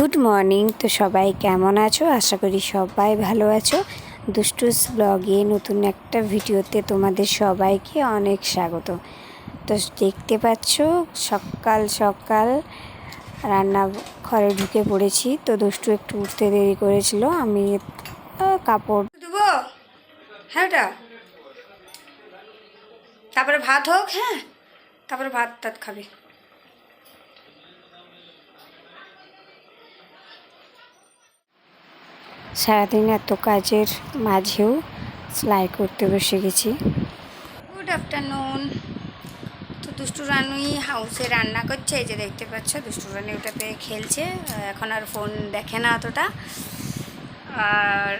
Good morning. তো সবাই কেমন আছো? আশা করি সবাই ভালো আছো। দুষ্টুস ব্লগে নতুন একটা ভিডিওতে তোমাদের সবাইকে অনেক স্বাগত। তো দেখতে পাচ্ছ, সকাল সকাল রান্না ঘরে ঢুকে পড়েছি। তো দুষ্টু একটু উঠতে দেরি করেছিল, আমি কাপড় দেবো হ্যাঁ ওটা। তারপরে ভাত হোক হ্যাঁ। তারপরে ভাত টাত খাবি। সারাদিন এত কাজের মাঝেও সেলাই করতে বসে গেছি। গুড আফটারনুন তো দুষ্টু রানুই হাউসে রান্না করছে, এই যে দেখতে পাচ্ছ, দুষ্টু রানি ওটাতে খেলছে। এখন আর ফোন দেখে না অতটা। আর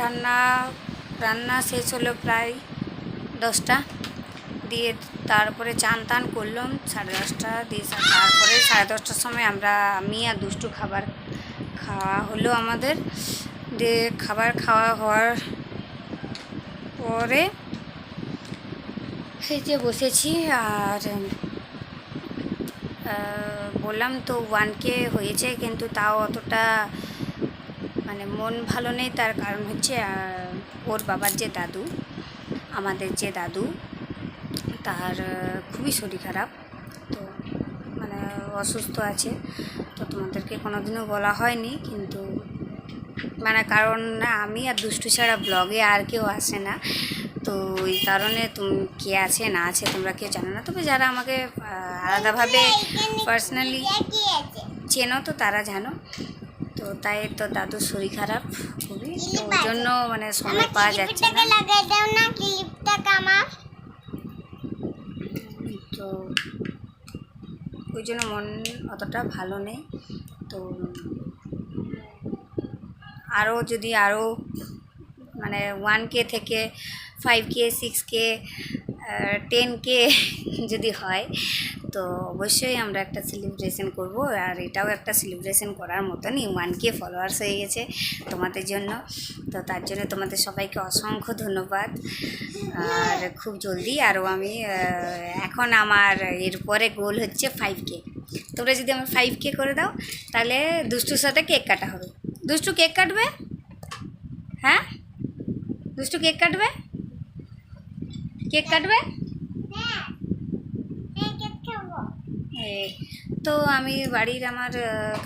রান্না রান্না শেষ হলো প্রায় দশটা। দিয়ে তারপরে চান টান করলাম, সাড়ে দশটা, দিয়ে তারপরে সাড়ে দশটার সময় আমরা, আমি আর দুষ্টু খাবার খাওয়া হলো আমাদের। যে খাবার খাওয়া হওয়ার পরে এই যে বসেছি আর বললাম তো ওয়ান কে হয়েছে কিন্তু তাও অতটা মানে মন ভালো নেই। তার কারণ হচ্ছে ওর বাবার যে দাদু, আমাদের যে দাদু, তার খুবই শরীর খারাপ। তো মানে অসুস্থ আছে। তো তোমাদেরকে কোনোদিনও বলা হয়নি কিন্তু মানে কারণ না আমি আর দুষ্টু ছাড়া ব্লগে আর কেউ আসে না। তো ওই কারণে তুমি কে আছে না আছে তোমরা কেউ জানো না। তবে যারা আমাকে আলাদাভাবে পার্সোনালি চেনো তো তারা জানো। তো তাই তো দাদুর শরীর খারাপ খুবই। তো ওই জন্য মানে সময় পাওয়া যাচ্ছে না। তো ওই জন্য মন অতটা ভালো নেই। তো আরও যদি আরও মানে ওয়ান কে থেকে five K six K ten K যদি হয় তো অবশ্যই আমরা একটা সেলিব্রেশন করব আর এটাও একটা সেলিব্রেশন করার মতনই ওয়ান কে ফলোয়ার্স হয়ে গেছে তোমাদের জন্য। তো তার জন্য তোমাদের সবাইকে অসংখ্য ধন্যবাদ। আর খুব জলদি আরও আমি এখন আমার এরপরে গোল হচ্ছে ফাইভ কে তোমরা যদি আমার ফাইভ কে করে দাও, তাহলে দুষ্টুর সাথে কেক কাটা হবে। দুষ্টু কেক কাটবে? হ্যাঁ? দুষ্টু কেক কাটবে? কেক কাটবে? তো আমি বাড়ির আমার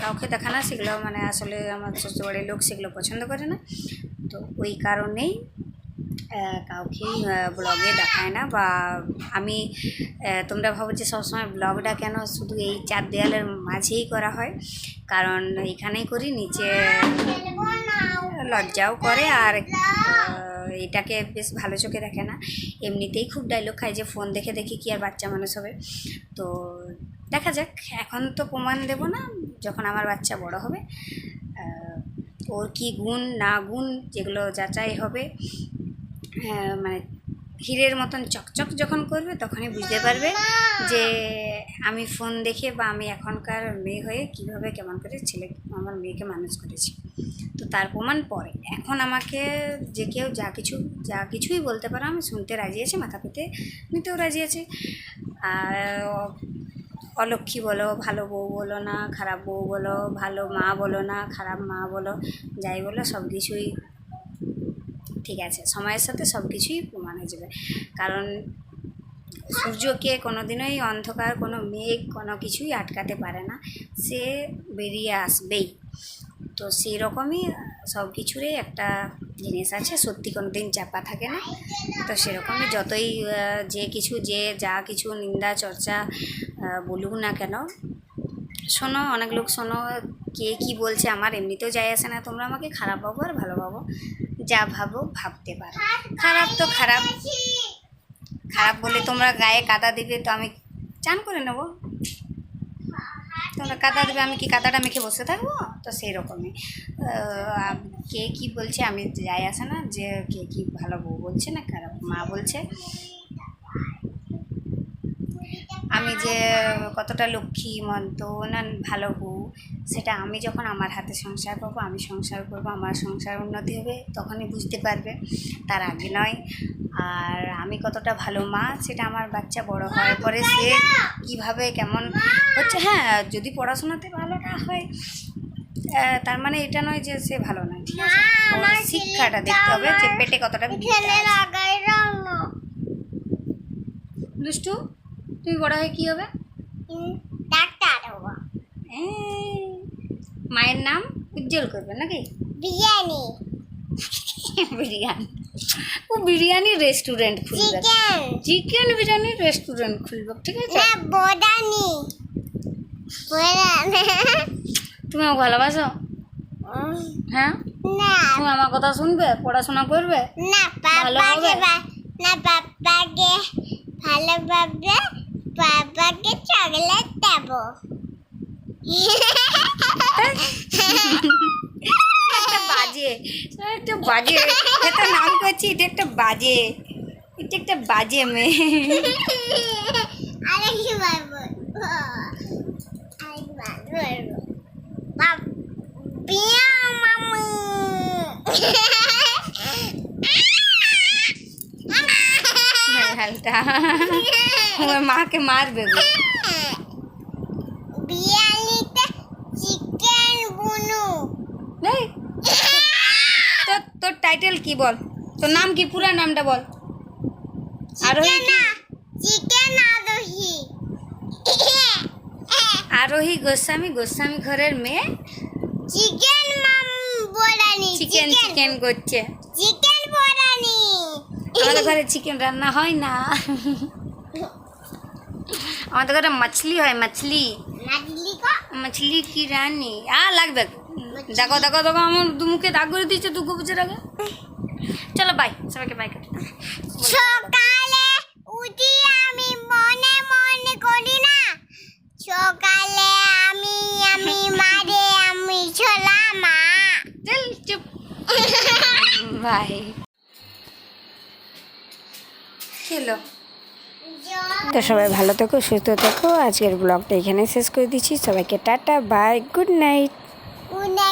কাউকে দেখানো সেগুলো মানে আসলে আমার শ্বশুরবাড়ির লোক সেগুলো পছন্দ করে না। তো ওই কারণেই আহ, কাউকেই ব্লগে দেখায় না বা আমি তোমরা ভাবো যে সবসময় ব্লগটা কেন শুধু এই চার দেয়ালের মাঝেই করা হয়? কারণ এখানেই করি নিচে লজ্জাও করে আর এটাকে বেশ ভালো চোখে দেখে না। এমনিতেই খুব ডায়লগ খায় যে ফোন দেখে দেখি কি আর বাচ্চা মানুষ হবে। তো দেখা যাক, এখন তো প্রমাণ দেব না, যখন আমার বাচ্চা বড় হবে। ওর কি গুণ, না গুণ, যেগুলো যাচাই হবে মানে হীরের মতন চকচক যখন করবে, তখনই বুঝতে পারবে যে আমি ফোন দেখে বা আমি এখনকার মেয়ে হয়ে কীভাবে কেমন করে ছেলে, আমার মেয়েকে মানুষ করেছি। তো তার প্রমাণ পরে। এখন আমাকে যে কেউ যা কিছু, যা কিছুই বলতে পারো, আমি শুনতে রাজি আছি, মাথা পেতে, নিতেও রাজি আছি। আর অ- অলক্ষী বলো, ভালো বউ বলো না, খারাপ বউ বলো, ভালো মা বলো না, খারাপ মা বলো, যাই বলো, সব কিছুই ঠিক আছে। সময়ের সাথে সব কিছুই প্রমাণ হয়ে যাবে। কারণ সূর্যকে কোনোদিনই অন্ধকার, কোনো মেঘ, কোনো কিছুই আটকাতে পারে না। সে বেরিয়ে আসবেই। তো সেই রকমই সব কিছুরই একটা জিনিস আছে। সত্যি কোনো দিন চাপা থাকে না। তো সেরকমই যতই যে কিছু, যে যা কিছু নিন্দা, চর্চা বলুক না কেন, শোনো, অনেক লোক শোনো, কে কি বলছে আমার এমনিতেও যায় আসে না। তোমরা আমাকে খারাপ ভাবো আর ভালো ভাবো। যা ভাবো, ভাবতে পারো। খারাপ তো খারাপ। খারাপ বলে তোমরা গায়ে কাদা দিবে তো আমি চান করে নেব। তোমরা কাদা দেবে, আমি কি কাদাটা মেখে বসে থাকব? তো সেই রকমই কে কি বলছে আমি যাই আসে না, যে কে কি ভালো বউ বলছে না খারাপ মা বলছে। আমি যে কতটা লক্ষ্মী মন্ত না ভালো বউ সেটা আমি যখন আমার হাতে সংসার করব আমি সংসার করব আমার সংসার উন্নতি হবে তখনই বুঝতে পারবে তার আগে নয়। আর আমি কতটা ভালো মা সেটা আমার বাচ্চা বড় হওয়ার পরে সে কীভাবে কেমন হচ্ছে হ্যাঁ যদি পড়াশোনাতে ভালো না হয় তার মানে এটা নয় যে সে ভালো নয় ঠিক আছে? শিক্ষাটা দেখতে হবে যে পেটে কতটা দুষ্টু? তুমি বড় হয়ে কি হবে? ডাক্তার হব। মায়ের নাম উজ্জ্বল করবে নাকি? বিরিয়ানি। বিরিয়ানি। ও বিরিয়ানি রেস্টুরেন্ট খুলবে। চিকেন বিরিয়ানি রেস্টুরেন্ট খুলবে ঠিক আছে? না বোদানি তুমি আমাকে ভালোবাসো? হ্যাঁ? না। তুমি আমার কথা শুনবে পড়াশোনা করবে? না ভালো হবে? না পাপাকে ভালোভাবে পাপাকে চকলেট দেবো একটা বাজে একটা বাজে এটা নাম করছি এটা একটা বাজে এটা একটা বাজে মেয়ে আরেকবার বলব আরেকবার বলব বাপ বিয়া মামু হালটা আমার মাকে মারবে গো বিয়ালিতে চিকেন বুনু এই, তোর তোর টাইটেল কি বল তোর নাম কি পুরা নামটা বল আরোহী কি? চিকেন আরোহী আরোহী গোস্বামী গোস্বামী ঘরের মেয়ে চিকেন মাম বোরানি চিকেন চিকেন করছে চিকেন বোরানি আমাদের ঘরে চিকেন রান্না হয় না। আমাদের ঘরে মাছলি হয় মাছলি। মাছলি কি? রানি আ লাগবে। দেখো দেখো দেখো আমার দুমুখে দাগ করে দিচ্ছে দু বুঝে আগে চলো বাই সবাইকে বাই করে। সকালে উঠি আমি মনে মনে করি না। সকালে আমি আমি মারে আমি ছোলা মা। চল চুপ। বাই খেলো। তো সবাই ভালো থেকো সুস্থ থেকো। আজকের ব্লগটা এখানে শেষ করে দিচ্ছি। সবাইকে টাটা বাই গুড নাইট। উনে